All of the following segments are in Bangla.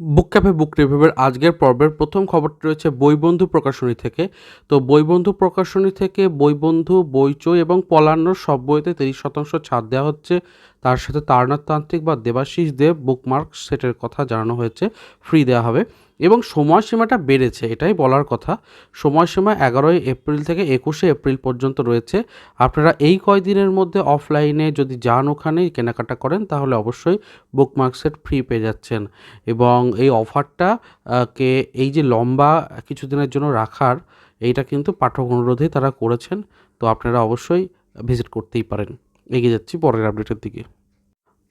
বুক ক্যাফে, বুক রিভিউয়ের আজকের পর্বের প্রথম খবরটি রয়েছে বইবন্ধু প্রকাশনী থেকে। তো বইবন্ধু প্রকাশনী থেকে বইবন্ধু, বইচই এবং পলান্ন সব বইতে তিরিশ শতাংশ ছাড় দেওয়া হচ্ছে। তার সাথে তারনাথ তান্ত্রিক বা দেবাশিস দেব বুকমার্ক সেটের কথা জানানো হয়েছে। ফ্রি দেওয়া হবে। এবং সময়সীমাটা বেড়েছে, এটাই বলার কথা। সময়সীমা এগারোই এপ্রিল থেকে একুশে এপ্রিল পর্যন্ত রয়েছে। আপনারা এই কয়দিনের মধ্যে অফলাইনে যদি যান ওখানে, কেনাকাটা করেন, তাহলে অবশ্যই বুকমার্ক সেট ফ্রি পেয়ে যাচ্ছেন। এবং এই অফারটা কে, এই যে লম্বা কিছুদিনের জন্য রাখার, এইটা কিন্তু পাঠক অনুরোধে তারা করেছেন। তো আপনারা অবশ্যই ভিজিট করতেই পারেন। এগিয়ে যাচ্ছি পরের আপডেটের দিকে।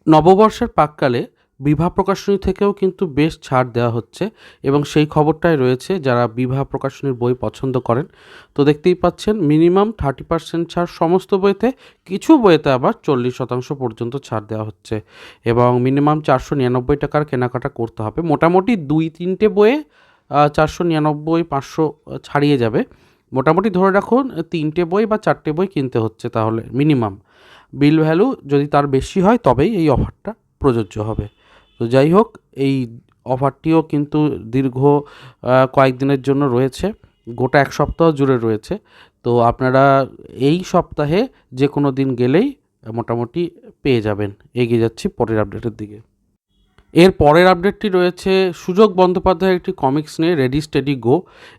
নববর্ষের পাককালে বিবাহ প্রকাশনী থেকেও কিন্তু বেশ ছাড় দেওয়া হচ্ছে এবং সেই খবরটাই রয়েছে যারা বিবাহ প্রকাশনীর বই পছন্দ করেন। তো দেখতেই পাচ্ছেন, মিনিমাম থার্টি পার্সেন্ট ছাড় সমস্ত বইতে, কিছু বইতে আবার চল্লিশ শতাংশ পর্যন্ত ছাড় দেওয়া হচ্ছে এবং মিনিমাম চারশো নিরানব্বই টাকার কেনাকাটা করতে হবে। মোটামুটি দুই তিনটে বইয়ে চারশো নিরানব্বই, পাঁচশো ছাড়িয়ে যাবে। মোটামুটি ধরে রাখুন, তিনটে বই বা চারটে বই কিনতে হচ্ছে তাহলে মিনিমাম। বিল ভ্যালু যদি তার বেশি হয় তবেই এই অফারটা প্রযোজ্য হবে। তো যাই হোক, এই অফারটিও কিন্তু দীর্ঘ কয়েকদিনের জন্য রয়েছে। গোটা এক সপ্তাহ জুড়ে রয়েছে। তো আপনারা এই সপ্তাহে যে কোনো দিন গেলেই মোটামুটি পেয়ে যাবেন। এগিয়ে যাচ্ছি পরের আপডেটের দিকে। এর পরের আপডেটটি রয়েছে, সুযোগ বন্দ্যোপাধ্যায়ের একটি কমিক্স নিয়ে রেডি স্টেডি গো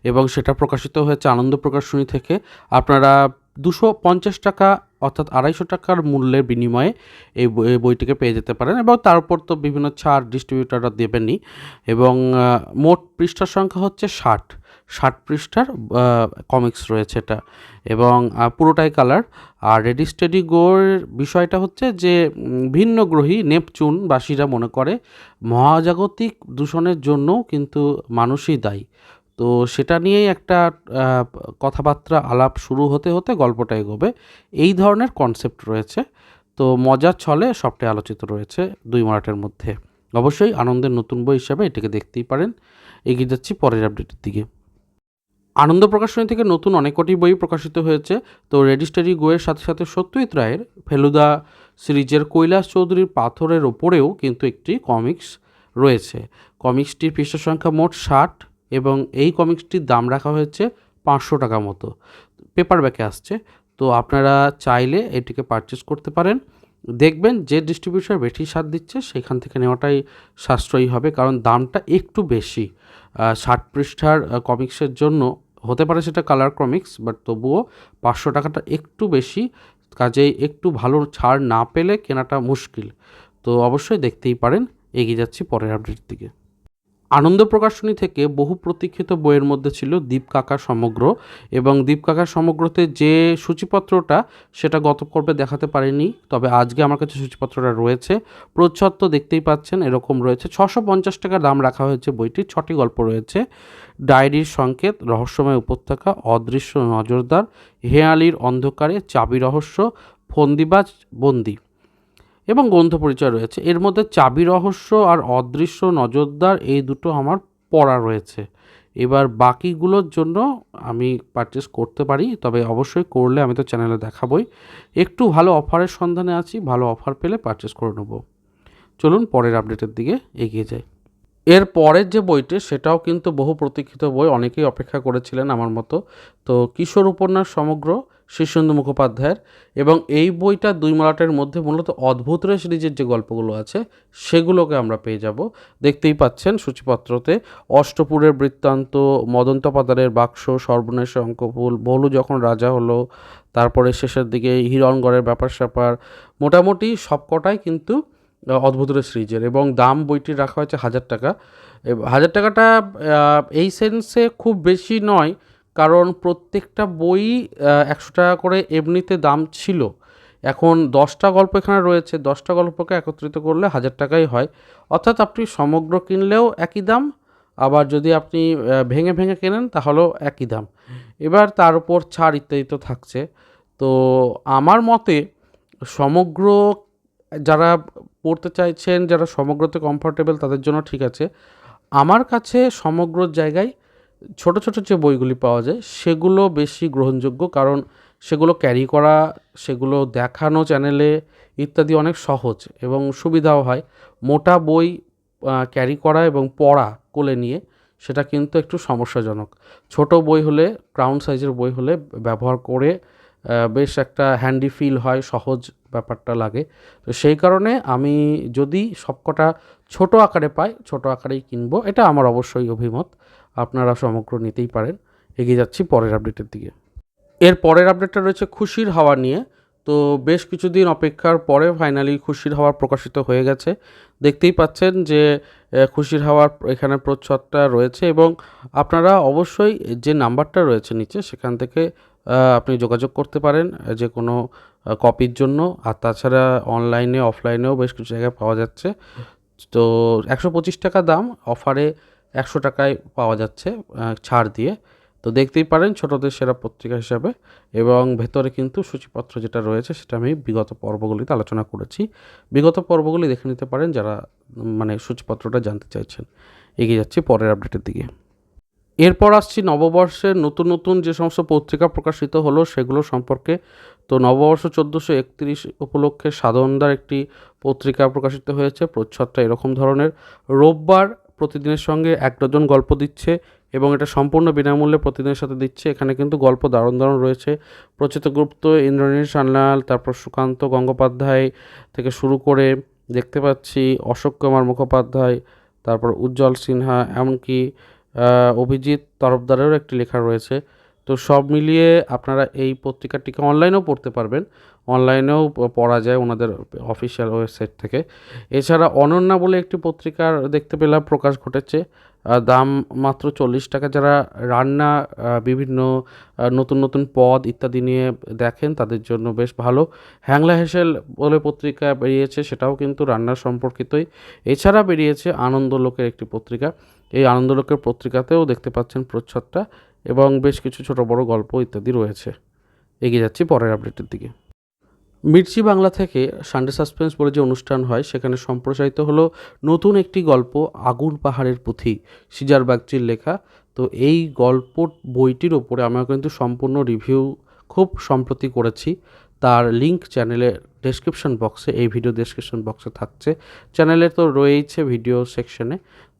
এবং সেটা প্রকাশিত হয়েছে আনন্দ প্রকাশনী থেকে। আপনারা দুশো পঞ্চাশ টাকা অর্থাৎ আড়াইশো টাকার মূল্যের বিনিময়ে এই বই- বইটিকে পেয়ে যেতে পারেন এবং তার উপর তো বিভিন্ন ছাড় ডিস্ট্রিবিউটাররা দেবেনই এবং মোট পৃষ্ঠার সংখ্যা হচ্ছে ষাট। ষাট পৃষ্ঠার কমিক্স রয়েছে এটা। এবং পুরোটাই কালার আর রেডি স্টেডি গোর বিষয়টা হচ্ছে যে ভিন্ন গ্রহী নেপচুনবাসীরা মনে করে, মহাজাগতিক দূষণের জন্যও কিন্তু মানুষই দায়ী। তো সেটা নিয়েই একটা কথাবার্তা আলাপ শুরু হতে হতে গল্পটা এগোবে। এই ধরনের কনসেপ্ট রয়েছে। তো মজার ছলে সবটাই আলোচিত রয়েছে দুই মারাটের মধ্যে। অবশ্যই আনন্দের নতুন বই হিসাবে এটাকে দেখতেই পারেন। এগিয়ে যাচ্ছি পরের আপডেটের দিকে। আনন্দ প্রকাশনী থেকে নতুন অনেক কটি বই প্রকাশিত হয়েছে। তো রেজিস্টারি গোয়ের সাথে সাথে সত্যজিৎ রায়ের ফেলুদা সিরিজের কৈলাস চৌধুরীর পাথরের ওপরেও কিন্তু একটি কমিক্স রয়েছে। কমিক্সটির পৃষ্ঠা সংখ্যা মোট ষাট। এবং এই কমিক্সটির দাম রাখা হয়েছে পাঁচশো টাকা মতো। পেপার ব্যাকে আসছে। তো আপনারা চাইলে এটিকে পারচেস করতে পারেন। দেখবেন যে ডিস্ট্রিবিউটার বেশি সার দিচ্ছে, সেখান থেকে নেওয়াটাই সাশ্রয়ী হবে, কারণ দামটা একটু বেশি। ষাট পৃষ্ঠার কমিক্সের জন্য হতে পারে সেটা কালার কমিক্স বাট তবুও পাঁচশো টাকাটা একটু বেশি। কাজেই একটু ভালো ছাড় না পেলে কেনাটা মুশকিল। তো অবশ্যই দেখতেই পারেন। এগিয়ে যাচ্ছি পরের আপডেটের দিকে। আনন্দ প্রকাশনী থেকে বহু প্রতীক্ষিত বইয়ের মধ্যে ছিল দীপকাকা সমগ্র এবং দীপ কাকার সমগ্রতে যে সূচিপত্রটা সেটা গত পর্বে দেখাতে পারিনি, তবে আজকে আমার কাছে সূচিপত্রটা রয়েছে। প্রচ্ছদ তো দেখতেই পাচ্ছেন, এরকম রয়েছে। ছশো পঞ্চাশ টাকা দাম রাখা হয়েছে বইটির, ছটি গল্প রয়েছে। ডায়েরির সংকেত, রহস্যময় উপত্যকা, অদৃশ্য নজরদার, হেয়ালির অন্ধকারে, চাবি রহস্য, ফন্দিবাজ বন্দি। এবং গ্রন্থ পরিচয় রয়েছে। এর মধ্যে চাবি রহস্য আর অদৃশ্য নজরদার এই দুটো আমার পড়া রয়েছে। এবার বাকিগুলোর জন্য আমি পারচেস করতে পারি, তবে অবশ্যই করলে আমি তো চ্যানেলে দেখাবই। একটু ভালো অফারের সন্ধানে আছি, ভালো অফার পেলে পারচেস করে নেব। চলুন পরের আপডেটের দিকে এগিয়ে যাই। এর পরের যে বইটি, সেটাও কিন্তু বহু প্রতীক্ষিত বই, অনেকেই অপেক্ষা করেছিলেন আমার মতো। তো কিশোর উপন্যাস সমগ্র শীর্ষেন্দু মুখোপাধ্যায়ের এবং এই বইটা দুই মালাটের মধ্যে মূলত অদ্ভুত রে সিরিজের যে গল্পগুলো আছে, সেগুলোকে আমরা পেয়ে যাব। দেখতেই পাচ্ছেন সূচিপত্রতে, অষ্টপুরের বৃত্তান্ত, মদন্তপাদারের বাক্স, সর্বনেশে অঙ্কফুল, বলু যখন রাজা হলো, তারপরে শেষের দিকে হিরণগড়ের ব্যাপার স্যাপার মোটামুটি সবকটাই কিন্তু আহ, অদ্ভুত সিরিজের এবং দাম বইটির রাখা হয়েছে হাজার টাকা। হাজার টাকাটা এই সেন্সে খুব বেশি নয় কারণ প্রত্যেকটা বই একশো টাকা করে এমনিতে দাম ছিল। এখন দশটা গল্প এখানে রয়েছে দশটা গল্পকে একত্রিত করলে হাজার টাকাই হয়। অর্থাৎ আপনি সমগ্র কিনলেও একই দাম আবার যদি আপনি ভেঙে ভেঙে কেনেন তাহলেও একই দাম। এবার তার উপর ছাড় ইত্যাদি তো থাকছে। তো আমার মতে সমগ্র যারা পড়তে চাইছেন, যারা সমগ্রতে কমফোর্টেবল তাদের জন্য ঠিক আছে। আমার কাছে সমগ্র জায়গায় ছোট ছোট যে বইগুলি পাওয়া যায়, সেগুলো বেশি গ্রহণযোগ্য। কারণ সেগুলো ক্যারি করা, সেগুলো দেখানো চ্যানেলে ইত্যাদি অনেক সহজ এবং সুবিধাও হয়। মোটা বই ক্যারি করা এবং পড়া কোলে নিয়ে সেটা কিন্তু একটু সমস্যাজনক। ছোট বই হলে ক্রাউন সাইজের বই হলে ব্যবহার করে বেশ একটা হ্যান্ডি ফিল হয়, সহজ ব্যাপারটা লাগে। তো সেই কারণে আমি যদি সবকটা ছোট আকারে পাই, ছোট আকারেই কিনবো, এটা আমার অবশ্যই অভিমত। আপনারা সমগ্র নিতেই পারেন। এগিয়ে যাচ্ছি পরের আপডেটের দিকে। এর পরের আপডেটটা রয়েছে খুশির হাওয়া নিয়ে। তো বেশ কিছুদিন অপেক্ষার পরে ফাইনালি খুশির হাওয়া প্রকাশিত হয়ে গেছে। দেখতেই পাচ্ছেন যে খুশির হাওয়ার এখানে প্রচ্ছদটা রয়েছে এবং আপনারা অবশ্যই যে নাম্বারটা রয়েছে নিচে, সেখান থেকে আপনি যোগাযোগ করতে পারেন যে কোনো কপির জন্য। আর তাছাড়া অনলাইনে অফলাইনেও বেশ কিছু জায়গায় পাওয়া যাচ্ছে। তো একশো পঁচিশ টাকা দাম অফারে একশো টাকায় পাওয়া যাচ্ছে ছাড় দিয়ে। তো দেখতেই পারেন ছোটদের সেরা পত্রিকা হিসাবে। এবং ভেতরে কিন্তু সূচিপত্র যেটা রয়েছে, সেটা আমি বিগত পর্বগুলিতে আলোচনা করেছি। বিগত পর্বগুলি দেখে নিতে পারেন যারা মানে সূচিপত্রটা জানতে চাইছেন। এগিয়ে যাচ্ছি পরের আপডেটের দিকে। এরপর আসছি নববর্ষের নতুন নতুন যে সমস্ত পত্রিকা প্রকাশিত হলো সেগুলো সম্পর্কে। তো নববর্ষ চোদ্দোশো একত্রিশ উপলক্ষে সাধনদার একটি পত্রিকা প্রকাশিত হয়েছে, প্রচ্ছদটা এরকম ধরনের। রোববার প্রতিদিনের সঙ্গে এক ডজন গল্প দিচ্ছে এবং এটা সম্পূর্ণ বিনামূল্যে প্রতিদিনের সাথে দিচ্ছে। এখানে কিন্তু গল্প দারুণ দারুণ রয়েছে। প্রচিতগুপ্ত ইন্দ্রনীল সান্যাল, তারপর সুকান্ত গঙ্গোপাধ্যায় থেকে শুরু করে দেখতে পাচ্ছি অশোক কুমার মুখোপাধ্যায়, তারপর উজ্জ্বল সিনহা, এমনকি অভিজিৎ তরফদারেরও একটি লেখা রয়েছে। তো সব মিলিয়ে আপনারা এই পত্রিকাটিকে অনলাইনেও পড়তে পারবেন। অনলাইনেও পড়া যায় ওনাদের অফিসিয়াল ওয়েবসাইট থেকে। এছাড়া অনন্যা বলে একটি পত্রিকার দেখতে পেলাম, প্রকাশ ঘটেছে। দাম মাত্র চল্লিশ টাকা। যারা রান্না বিভিন্ন নতুন নতুন পদ ইত্যাদি নিয়ে দেখেন, তাদের জন্য বেশ ভালো। হ্যাংলা হেসেল বলে পত্রিকা বেরিয়েছে, সেটাও কিন্তু রান্নার সম্পর্কিতই। এছাড়া বেরিয়েছে আনন্দলোকের একটি পত্রিকা। এই আনন্দলোকের পত্রিকাতেও দেখতে পাচ্ছেন প্রচ্ছদটা এবং বেশ কিছু ছোট বড় গল্প ইত্যাদি রয়েছে। এগিয়ে যাচ্ছি পরের আপডেটের দিকে। মির্চি বাংলা থেকে সানডে সাসপেন্স বলে যে অনুষ্ঠান হয়, সেখানে সম্প্রসারিত হলো নতুন একটি গল্প, আগুন পাহাড়ের পুঁথি, সিজার বাগচির লেখা। তো এই গল্প বইটির ওপরে আমরা কিন্তু সম্পূর্ণ রিভিউ খুব সম্প্রতি করেছি। তার লিংক চ্যানেলের ডেসক্রিপশন বক্সে, এই ভিডিও ডেসক্রিপশন বক্সে থাকছে। চ্যানেলে তো রয়েইছে ভিডিও সেকশনে।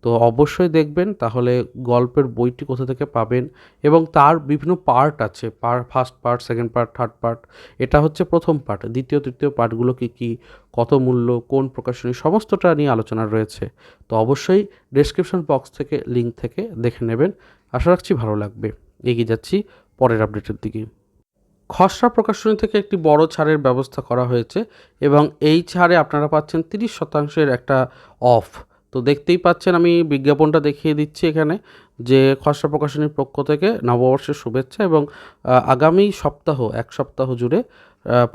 তো অবশ্যই দেখবেন, তাহলে গল্পের বইটি কোথা থেকে পাবেন এবং তার বিভিন্ন পার্ট আছে পার first part second part third part এটা হচ্ছে প্রথম পার্ট দ্বিতীয়, তৃতীয় পার্টগুলো কী কী, কত মূল্য, কোন প্রকাশনী, সমস্তটা নিয়ে আলোচনা রয়েছে। তো অবশ্যই ডেসক্রিপশন বক্স থেকে লিঙ্ক থেকে দেখে নেবেন। আশা রাখছি ভালো লাগবে। এগিয়ে যাচ্ছি পরের আপডেটের দিকে। খসড়া প্রকাশনী থেকে একটি বড় ছাড়ের ব্যবস্থা করা হয়েছে এবং এই ছাড়ে আপনারা পাচ্ছেন তিরিশ শতাংশের একটা অফ তো দেখতেই পাচ্ছেন, আমি বিজ্ঞাপনটা দেখিয়ে দিচ্ছি এখানে যে খসড়া প্রকাশনীর পক্ষ থেকে নববর্ষের শুভেচ্ছা এবং আগামী সপ্তাহ, এক সপ্তাহ জুড়ে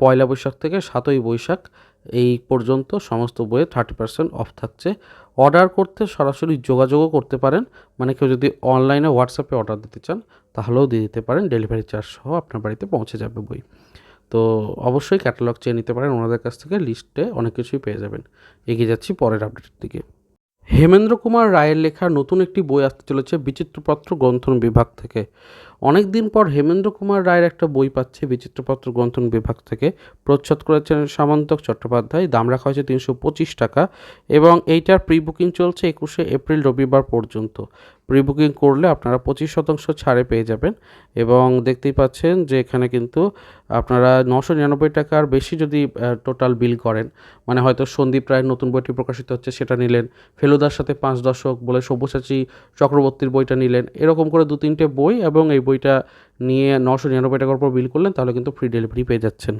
পয়লা বৈশাখ থেকে সাতই বৈশাখ এই পর্যন্ত সমস্ত বইয়ে থার্টি পার্সেন্ট অফ থাকছে। অর্ডার করতে সরাসরি যোগাযোগও করতে পারেন মানে কেউ যদি অনলাইনে, হোয়াটসঅ্যাপে অর্ডার দিতে চান, তাহলেও দিয়ে দিতে পারেন, ডেলিভারি চার্জ সহ আপনার বাড়িতে পৌঁছে যাবে বই। তো অবশ্যই ক্যাটালগ চেয়ে নিতে পারেন, ওনাদের কাছ থেকে লিস্টে অনেক কিছুই পেয়ে যাবেন। এগিয়ে যাচ্ছি পরের আপডেটের দিকে। হেমেন্দ্র কুমার রায়ের লেখা নতুন একটি বই আসতে চলেছে বিচিত্রপত্র গ্রন্থন বিভাগ থেকে। অনেক দিন পর হেমেন্দ্র কুমার রায়ের একটা বই পাচ্ছে বিচিত্রপত্র গ্রন্থন বিভাগ থেকে। প্রচ্ছদ করেছেন সামন্তক চট্টোপাধ্যায়। দাম রাখা হয়েছে তিনশো পঁচিশ টাকা এবং এইটার প্রি বুকিং চলছে একুশে এপ্রিল রবিবার পর্যন্ত। প্রি বুকিং করলে আপনারা পঁচিশ শতাংশ ছাড়ে পেয়ে যাবেন এবং দেখতেই পাচ্ছেন যে এখানে কিন্তু আপনারা নশো নিরানব্বই টাকার বেশি যদি টোটাল বিল করেন মানে হয়তো সন্দীপ রায়ের নতুন বইটি প্রকাশিত হচ্ছে সেটা নিলেন, ফেলুদার সাথে পাঁচ দশক বলে সব্যসাচী চক্রবর্তীর বইটা নিলেন, এরকম করে দু তিনটে বই এবং এই বইটা নিয়ে নশো নিরানব্বই টাকার উপর বিল করলেন, তাহলে কিন্তু ফ্রি ডেলিভারি পেয়ে যাচ্ছেন।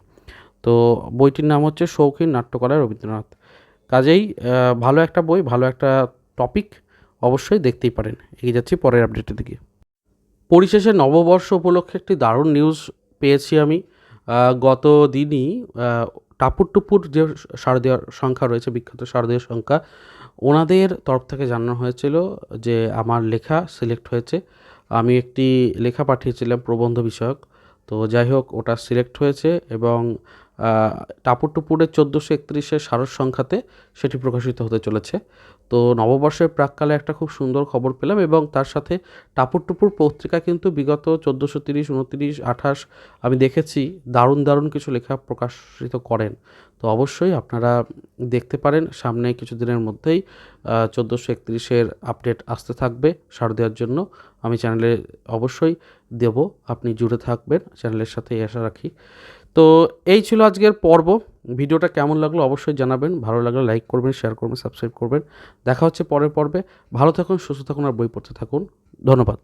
তো বইটির নাম হচ্ছে শৌখিন নাট্যকলা রবীন্দ্রনাথ। কাজেই ভালো একটা বই, ভালো একটা টপিক অবশ্যই দেখতেই পারেন। এগিয়ে যাচ্ছি পরের আপডেটের দিকে। পরিশেষে নববর্ষ উপলক্ষে একটি দারুণ নিউজ পেয়েছি আমি। গত দিনই টাপুর টুপুর যে শারদীয় সংখ্যা রয়েছে, বিখ্যাত শারদীয় সংখ্যা, ওনাদের তরফ থেকে জানানো হয়েছিল যে আমার লেখা সিলেক্ট হয়েছে। আমি একটি লেখা পাঠিয়েছিলাম প্রবন্ধ বিষয়ক। তো যাই হোক ওটা সিলেক্ট হয়েছে এবং টাপুর টুপুরের চোদ্দোশো একত্রিশের সারস সংখ্যাতে সেটি প্রকাশিত হতে চলেছে। তো নববর্ষের প্রাককালে একটা খুব সুন্দর খবর পেলাম এবং তার সাথে টাপুর টুপুর পত্রিকা কিন্তু বিগত চোদ্দোশো তিরিশ, উনত্রিশ, আঠাশ আমি দেখেছি, দারুণ দারুণ কিছু লেখা প্রকাশিত করেন। তো অবশ্যই আপনারা দেখতে পারেন, সামনে কিছুদিনের মধ্যেই চোদ্দোশো একত্রিশের আপডেট আসতে থাকবে সার দেওয়ার জন্য। আমি চ্যানেলে অবশ্যই দেব, আপনি জুড়ে থাকবেন। চ্যানেলের সাথে আশা রাখি। তো এই ছিল আজকের পর্ব। ভিডিওটা কেমন লাগল অবশ্যই জানাবেন। ভালো লাগলে লাইক করবেন শেয়ার করবেন সাবস্ক্রাইব করবেন। দেখা হচ্ছে পরের পর্বে। ভালো থাকুন, সুস্থ থাকুন আর বই পড়তে থাকুন। ধন্যবাদ।